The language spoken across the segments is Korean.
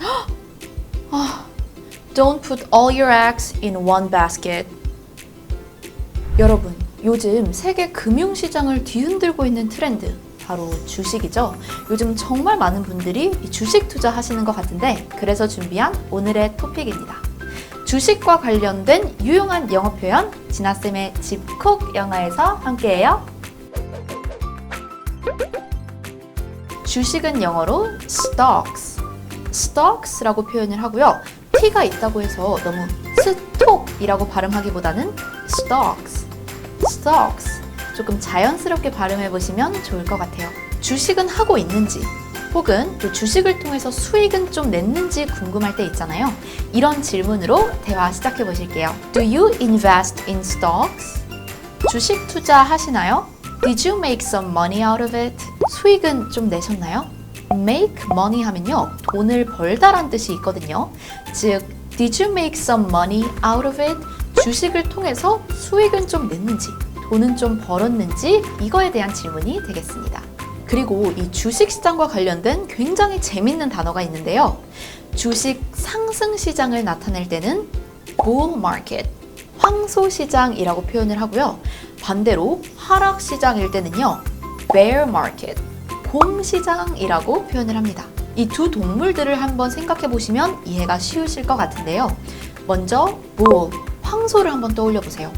아, Don't put all your eggs in one basket. 여러분, 요즘 세계 금융시장을 뒤흔들고 있는 트렌드, 바로 주식이죠. 요즘 정말 많은 분들이 이 주식 투자하시는 것 같은데, 그래서 준비한 오늘의 토픽입니다. 주식과 관련된 유용한 영어 표현, 진아쌤의 집콕 영어에서 함께해요. 주식은 영어로 stocks, stocks라고 표현을 하고요. t가 있다고 해서 너무 스톡이라고 발음하기보다는 stocks, stocks 조금 자연스럽게 발음해 보시면 좋을 것 같아요. 주식은 하고 있는지 혹은 또 주식을 통해서 수익은 좀 냈는지 궁금할 때 있잖아요. 이런 질문으로 대화 시작해 보실게요. Do you invest in stocks? 주식 투자 하시나요? Did you make some money out of it? 수익은 좀 내셨나요? Make money 하면요. 돈을 벌다란 뜻이 있거든요. 즉, did you make some money out of it? 주식을 통해서 수익은 좀 냈는지, 돈은 좀 벌었는지 이거에 대한 질문이 되겠습니다. 그리고 이 주식 시장과 관련된 굉장히 재밌는 단어가 있는데요. 주식 상승 시장을 나타낼 때는 bull market, 황소 시장이라고 표현을 하고요. 반대로 하락 시장일 때는요. bear market, 곰 시장이라고 표현을 합니다. 이 두 동물들을 한번 생각해 보시면 이해가 쉬우실 것 같은데요. 먼저 bull, 황소를 한번 떠올려 보세요.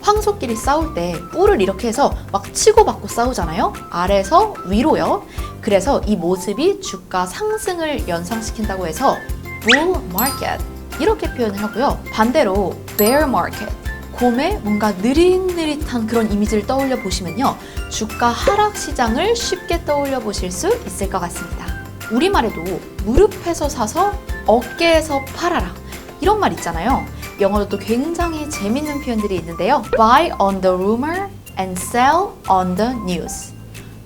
황소끼리 싸울 때 뿔을 이렇게 해서 막 치고받고 싸우잖아요. 아래서 위로요. 그래서 이 모습이 주가 상승을 연상시킨다고 해서 bull market 이렇게 표현을 하고요. 반대로 bear market 곰의 뭔가 느릿느릿한 그런 이미지를 떠올려 보시면요. 주가 하락 시장을 쉽게 떠올려 보실 수 있을 것 같습니다. 우리말에도 무릎에서 사서 어깨에서 팔아라. 이런 말 있잖아요. 영어로도 굉장히 재밌는 표현들이 있는데요. Buy on the rumor and sell on the news.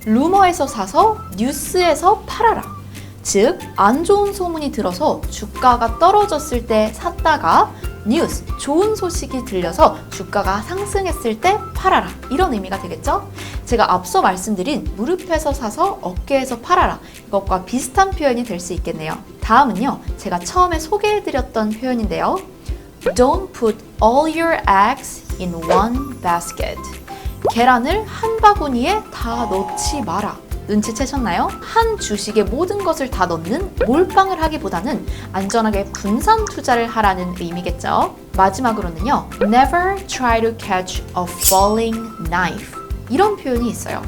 루머에서 사서 뉴스에서 팔아라. 즉, 안 좋은 소문이 들어서 주가가 떨어졌을 때 샀다가 뉴스, 좋은 소식이 들려서 주가가 상승했을 때 팔아라. 이런 의미가 되겠죠? 제가 앞서 말씀드린 무릎에서 사서 어깨에서 팔아라. 이것과 비슷한 표현이 될 수 있겠네요. 다음은요, 제가 처음에 소개해드렸던 표현인데요. Don't put all your eggs in one basket. 계란을 한 바구니에 다 넣지 마라. 눈치채셨나요? 한 주식에 모든 것을 다 넣는 몰빵을 하기보다는 안전하게 분산 투자를 하라는 의미겠죠. 마지막으로는요. Never try to catch a falling knife. 이런 표현이 있어요.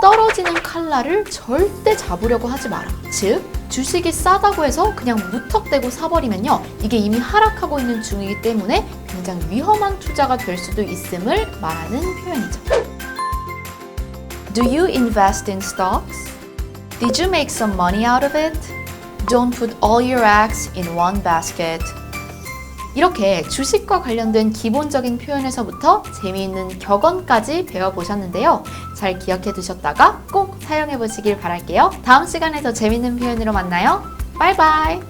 떨어지는 칼날을 절대 잡으려고 하지 마라. 즉, 주식이 싸다고 해서 그냥 무턱대고 사버리면요. 이게 이미 하락하고 있는 중이기 때문에 굉장히 위험한 투자가 될 수도 있음을 말하는 표현이죠. Do you invest in stocks? Did you make some money out of it? Don't put all your eggs in one basket. 이렇게 주식과 관련된 기본적인 표현에서부터 재미있는 격언까지 배워보셨는데요. 잘 기억해 두셨다가 꼭 사용해 보시길 바랄게요. 다음 시간에 더 재밌는 표현으로 만나요. 바이바이!